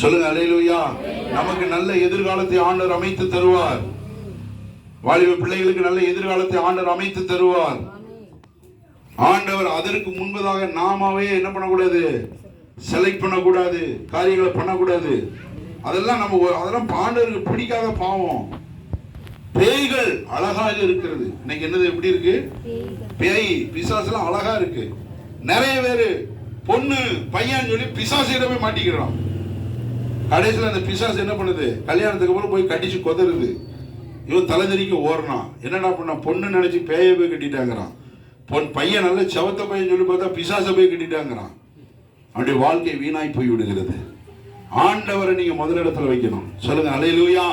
சொல்லுங்க அலையிலுயா நமக்கு நல்ல எதிர்காலத்தை ஆண்டவர் அமைத்து தருவார். வாலிப பிள்ளைகளுக்கு நல்ல எதிர்காலத்தை ஆண்டவர் அமைத்து தருவார். ஆண்டவர் அதற்கு முன்பதாக நாமாவே என்ன பண்ணக்கூடாது? செலக்ட் பண்ணக்கூடாது காரியங்களை பண்ணக்கூடாது. அதெல்லாம் நம்ம அதெல்லாம் பாண்டவருக்கு பிடிக்காத பாவம். பேய்கள் அழகாக இருக்கிறது. இன்னைக்கு என்னது எப்படி இருக்கு? பேய் பிசாசுலாம் அழகா இருக்கு. நிறைய பேரு பொண்ணு பையன் சொல்லி பிசாசு இடமே மாட்டிக்கிறான். கடைசியில் அந்த பிசாசு என்ன பண்ணுது? கல்யாணத்துக்கு அப்புறம் போய் கடிச்சு கொதறுது. இவன் தலைதறிக்க ஓடுறான். என்னடா பண்ண? பொண்ணு நினைச்சு பேய போய் கட்டிட்டாங்கிறான். பொன் பையன் நல்ல செவத்த பையன் சொல்லி பார்த்தா பிசாசை போய் கட்டிட்டாங்கிறான். அவனுடைய வாழ்க்கை வீணாய் போய் விடுகிறது. ஆண்டவரை நீங்க முதலிடத்துல வைக்கணும். சொல்லுங்க அலையிலூயா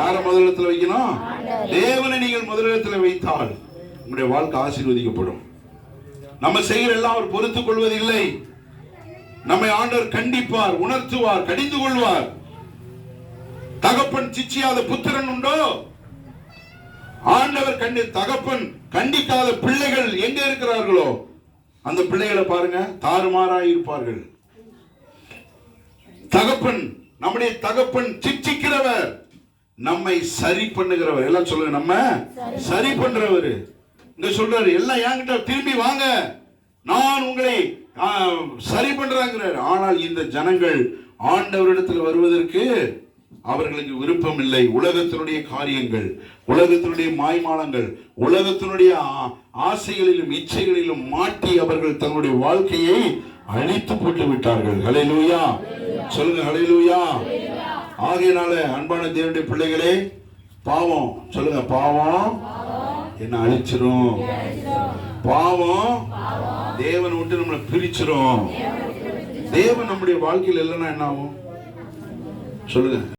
யார முதலிடத்துல வைக்கணும்? தேவனை நீங்கள் முதலிடத்துல வைத்தால் உங்களுடைய வாழ்க்கை ஆசீர்வதிக்கப்படும். நம்ம செய்கிற எல்லாம் அவர் பொறுத்துக் கொள்வதில்லை. நம்மை ஆண்டவர் கண்டிப்பார் உணர்த்துவார் கடிந்து கொள்வார். தகப்பன் சிச்சியாத புத்திரன் உண்டோ? ஆண்டவர் கண்டி தகப்பன் கண்டிக்காத பிள்ளைகள் எங்க இருக்கிறார்களோ அந்த பிள்ளைகளை பாருங்க தாறுமாறாய் இருப்பார்கள். தகப்பன் நம்முடைய தகப்பன் சிச்சிக்கிறவர். நம்மை சரி பண்ணுகிறவர். எல்லாம் சொல்லுங்க நம்ம சரி பண்றவர். இங்க சொல்றாரு எல்லாம் என்கிட்ட திரும்பி வாங்க. நான் உங்களை சரி பண்றாங்கிறார். ஆனால் இந்த ஜனங்கள் ஆண்டவரிடத்தில் வருவதற்கு அவர்களுக்கு விருப்பம் இல்லை உலகத்தினுடைய காரியங்கள் உலகத்தினுடைய மாய்மாலங்கள் உலகத்தினுடைய ஆ- ஆசைகளிலும் இச்சைகளிலும் மாட்டி அவர்கள் தங்களுடைய வாழ்க்கையை அழித்து போட்டு விட்டார்கள். ஹalleluya. சொல்லுங்க ஹalleluya. ஆகையினால அன்பான தேவனுடைய பிள்ளைகளே பாவம் சொல்லுங்க பாவம் என்ன அழிச்சிரும்? பாவம் தேவனை விட்டு நம்மளை பிரிச்சிரும். தேவன் நம்முடைய வாழ்க்கையில் இல்லைன்னா என்ன ஆகும்? சொல்லுங்க.